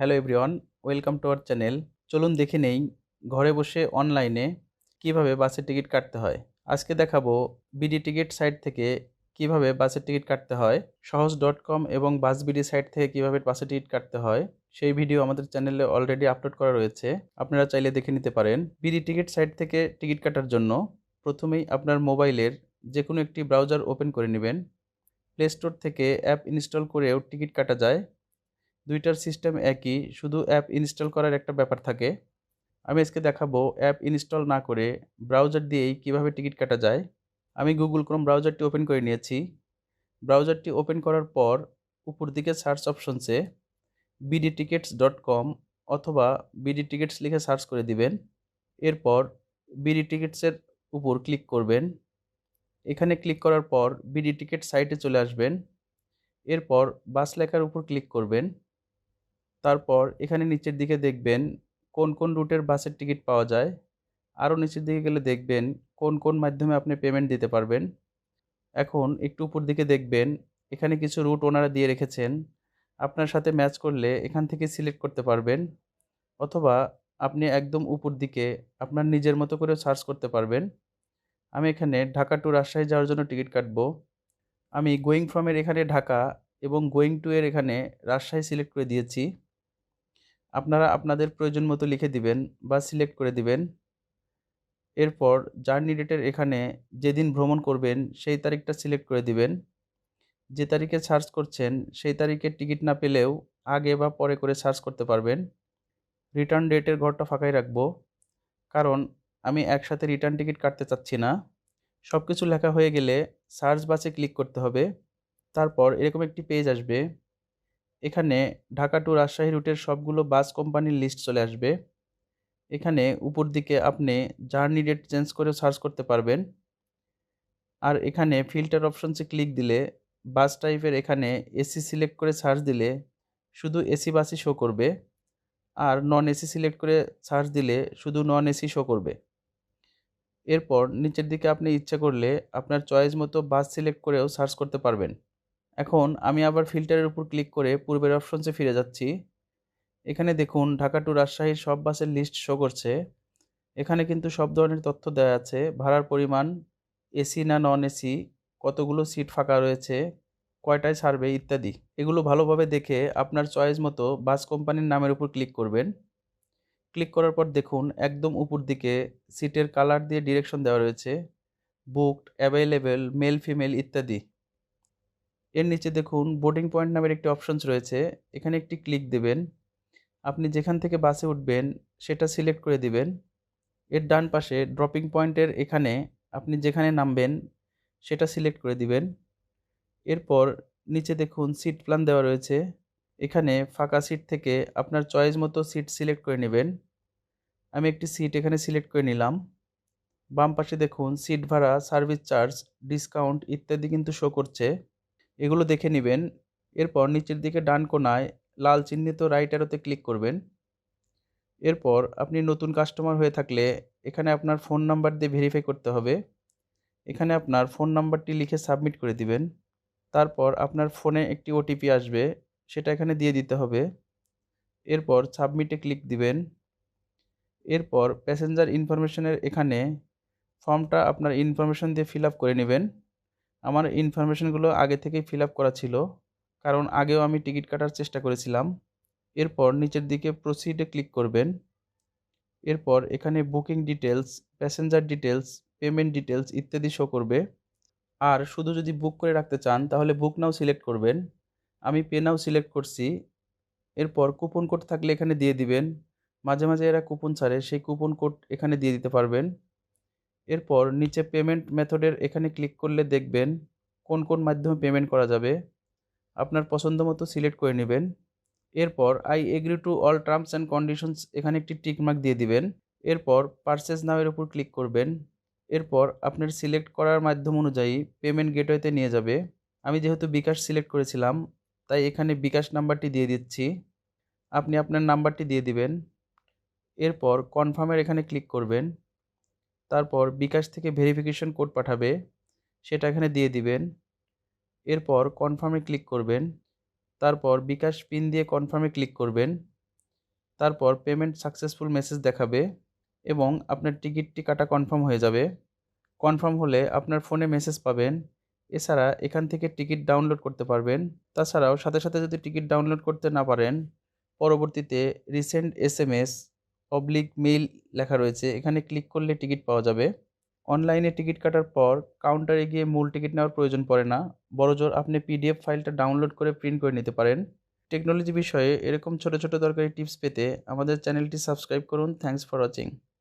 Hello everyone, welcome to our channel. চলুন দেখে নেই ঘরে বসে অনলাইনে কীভাবে বাসের টিকিট কাটতে হয়। আজকে দেখাবো বিডি টিকিট সাইট থেকে কীভাবে বাসের টিকিট কাটতে হয়, সহজ ডট কম এবং বাস বিডি সাইট থেকে কীভাবে বাসের টিকিট কাটতে হয়। সেই ভিডিও আমাদের চ্যানেলে অলরেডি আপলোড করা রয়েছে, আপনারা চাইলে দেখে নিতে পারেন। বিডি টিকিট সাইট থেকে টিকিট কাটার জন্য প্রথমেই আপনার মোবাইলের যে কোনো একটি ব্রাউজার ওপেন করে নেবেন। প্লে স্টোর থেকে অ্যাপ ইনস্টল করেও টিকিট কাটা যায়। দুইটার সিস্টেম একই, শুধু অ্যাপ ইনস্টল করার একটা ব্যাপার থাকে। আমি আজকে দেখাবো অ্যাপ ইনস্টল না করে ব্রাউজার দিয়েই কীভাবে টিকিট কাটা যায়। আমি গুগল ক্রোম ব্রাউজারটি ওপেন করে নিয়েছি। ব্রাউজারটি ওপেন করার পর উপর দিকে সার্চ অপশনসে বিডি টিকিটস ডট কম অথবা বিডি টিকিটস লিখে সার্চ করে দিবেন। এরপর বিডি টিকিটসের উপর ক্লিক করবেন। এখানে ক্লিক করার পর বিডি টিকিট সাইটে চলে আসবেন। এরপর বাস লেখার উপর ক্লিক করবেন। তারপর এখানে নিচের দিকে দেখবেন কোন কোন রুটের বাসের টিকিট পাওয়া যায়। আরও নিচের দিকে গেলে দেখবেন কোন কোন মাধ্যমে আপনি পেমেন্ট দিতে পারবেন। এখন একটু উপর দিকে দেখবেন এখানে কিছু রুট ওনারা দিয়ে রেখেছেন। আপনার সাথে ম্যাচ করলে এখান থেকে সিলেক্ট করতে পারবেন। অথবা আপনি একদম উপর দিকে আপনার নিজের মতো করে সার্চ করতে পারবেন। আমি এখানে ঢাকা টু রাজশাহী যাওয়ার জন্য টিকিট কাটব। আমি গোয়িং ফ্রমের এখানে ঢাকা এবং গোয়িং টু এর এখানে রাজশাহী সিলেক্ট করে দিয়েছি। আপনারা আপনাদের প্রয়োজন মতো লিখে দিবেন বা সিলেক্ট করে দিবেন। এরপর জার্নি ডেটের এখানে যেদিন ভ্রমণ করবেন, সেই তারিখটা সিলেক্ট করে দিবেন। যে তারিখে সার্চ করছেন, সেই তারিখে টিকিট না পেলেও আগে বা পরে করে সার্চ করতে পারবেন। রিটার্ন ডেটের ঘরটা ফাঁকাই রাখব। কারণ আমি একসাথে রিটার্ন টিকিট কাটতে চাচ্ছি না। সব কিছু লেখা হয়ে গেলে সার্চ বাসে ক্লিক করতে হবে। তারপর এরকম একটি পেজ আসবে। এখানে ঢাকা টু রাজশাহী রুটের সবগুলো বাস কোম্পানির লিস্ট চলে আসবে। এখানে উপর দিকে আপনি জার্নি ডেট চেঞ্জ করে সার্চ করতে পারবেন। আর এখানে ফিল্টার অপশনসে ক্লিক দিলে বাস টাইপের এখানে এসি সিলেক্ট করে সার্চ দিলে শুধু এসি বাসই শো করবে। আর নন এসি সিলেক্ট করে সার্চ দিলে শুধু নন এসি শো করবে। এরপর নিচের দিকে আপনি ইচ্ছা করলে আপনার চয়েস মতো বাস সিলেক্ট করেও সার্চ করতে পারবেন। এখন আমি আবার ফিল্টারের উপর ক্লিক করে পূর্বের অপশনসে ফিরে যাচ্ছি। এখানে দেখুন, ঢাকা টু রাজশাহীর সব বাসের লিস্ট শো করছে। এখানে কিন্তু সব ধরনের তথ্য দেওয়া আছে। ভাড়ার পরিমাণ এসি না নন এসি কতগুলো সিট ফাঁকা রয়েছে, কয়টায় ছাড়বে ইত্যাদি। এগুলো ভালোভাবে দেখে আপনার চয়েস মতো বাস কোম্পানির নামের উপর ক্লিক করবেন। ক্লিক করার পর দেখুন, একদম উপর দিকে সিটের কালার দিয়ে ডিরেকশন দেওয়া রয়েছে। বুকড অ্যাভেলেবেল মেল ফিমেল ইত্যাদি। এর নিচে দেখুন বোর্ডিং পয়েন্ট নামের একটি অপশনস রয়েছে। এখানে একটি ক্লিক দেবেন। আপনি যেখান থেকে বাসে উঠবেন, সেটা সিলেক্ট করে দিবেন। এর ডান পাশে ড্রপিং পয়েন্টের এখানে আপনি যেখানে নামবেন, সেটা সিলেক্ট করে দিবেন। এরপর নিচে দেখুন সিট প্ল্যান দেওয়া রয়েছে। এখানে ফাঁকা সিট থেকে আপনার চয়েস মতো সিট সিলেক্ট করে নেবেন। আমি একটি সিট এখানে সিলেক্ট করে নিলাম। বাম পাশে দেখুন সিট ভাড়া সার্ভিস চার্জ ডিসকাউন্ট ইত্যাদি কিন্তু শো করছে। এগুলো দেখে নেবেন। এরপর নিচের দিকে ডান কোনায় লাল চিহ্নিত রাইট অ্যারোতে ক্লিক করবেন। এরপর আপনি নতুন কাস্টমার হয়ে থাকলে এখানে আপনার ফোন নাম্বার দিয়ে ভেরিফাই করতে হবে। এখানে আপনার ফোন নাম্বারটি লিখে সাবমিট করে দিবেন। তারপর আপনার ফোনে একটি ওটিপি আসবে, সেটা এখানে দিয়ে দিতে হবে। এরপর সাবমিটে ক্লিক দিবেন। এরপর প্যাসেঞ্জার ইনফরমেশনের এখানে ফর্মটা আপনার ইনফরমেশন দিয়ে ফিল আপ করে নেবেন। আমার ইনফরমেশনগুলো আগে থেকেই ফিল আপ করা ছিল, কারণ আগেও আমি টিকিট কাটার চেষ্টা করেছিলাম। এরপর নিচের দিকে প্রসিডে ক্লিক করবেন। এরপর এখানে booking details passenger details payment details ইত্যাদি শো করবে। আর শুধু যদি বুক করে রাখতে চান, তাহলে বুক নাও সিলেক্ট করবেন। আমি পে নাও সিলেক্ট করছি। এরপর কুপন কোড থাকলে এখানে দিয়ে দিবেন। মাঝে মাঝে এরা কুপন ছাড়ে, সেই কুপন কোড এখানে দিয়ে দিতে পারবেন। এরপর নিচে পেমেন্ট মেথডের এখানে ক্লিক করলে দেখবেন কোন কোন মাধ্যমে পেমেন্ট করা যাবে। আপনার পছন্দ মতো সিলেক্ট করে নেবেন। এরপর I agree to all terms and conditions এখানে একটি টিকমার্ক দিয়ে দিবেন। এরপর পারচেস নামের উপর ক্লিক করবেন। এরপর আপনার সিলেক্ট করার মাধ্যম অনুযায়ী পেমেন্ট গেটওয়েতে নিয়ে যাবে। আমি যেহেতু বিকাশ সিলেক্ট করেছিলাম, তাই এখানে বিকাশ নাম্বারটি দিয়ে দিচ্ছি। আপনি আপনার নাম্বারটি দিয়ে দিবেন। এরপর কনফার্মের এখানে ক্লিক করবেন। তারপর বিকাশ থেকে ভেরিফিকেশন কোড পাঠাবে, সেটা এখানে দিয়ে দিবেন। এরপর কনফার্মে ক্লিক করবেন। তারপর বিকাশ পিন দিয়ে কনফার্মে ক্লিক করবেন। তারপর পেমেন্ট সাকসেসফুল মেসেজ দেখাবে এবং আপনার টিকিটটি কাটা কনফার্ম হয়ে যাবে। কনফার্ম হলে আপনার ফোনে মেসেজ পাবেন। এছাড়া এখান থেকে টিকিট ডাউনলোড করতে পারবেন। তাছাড়াও সাথে সাথে যদি টিকিট ডাউনলোড করতে না পারেন, পরবর্তীতে recent S M S oblique mail লেখা রয়েছে। এখানে ক্লিক করলে টিকিট পাওয়া যাবে। অনলাইনে টিকিট কাটার পর কাউন্টারে গিয়ে মূল টিকিট নেওয়ার প্রয়োজন পড়ে না। বড়জোর আপনি পিডিএফ ফাইলটা ডাউনলোড করে প্রিন্ট করে নিতে পারেন। টেকনোলজি বিষয়ে এরকম ছোট ছোট দরকারি টিপস পেতে আমাদের চ্যানেলটি সাবস্ক্রাইব করুন। Thanks for watching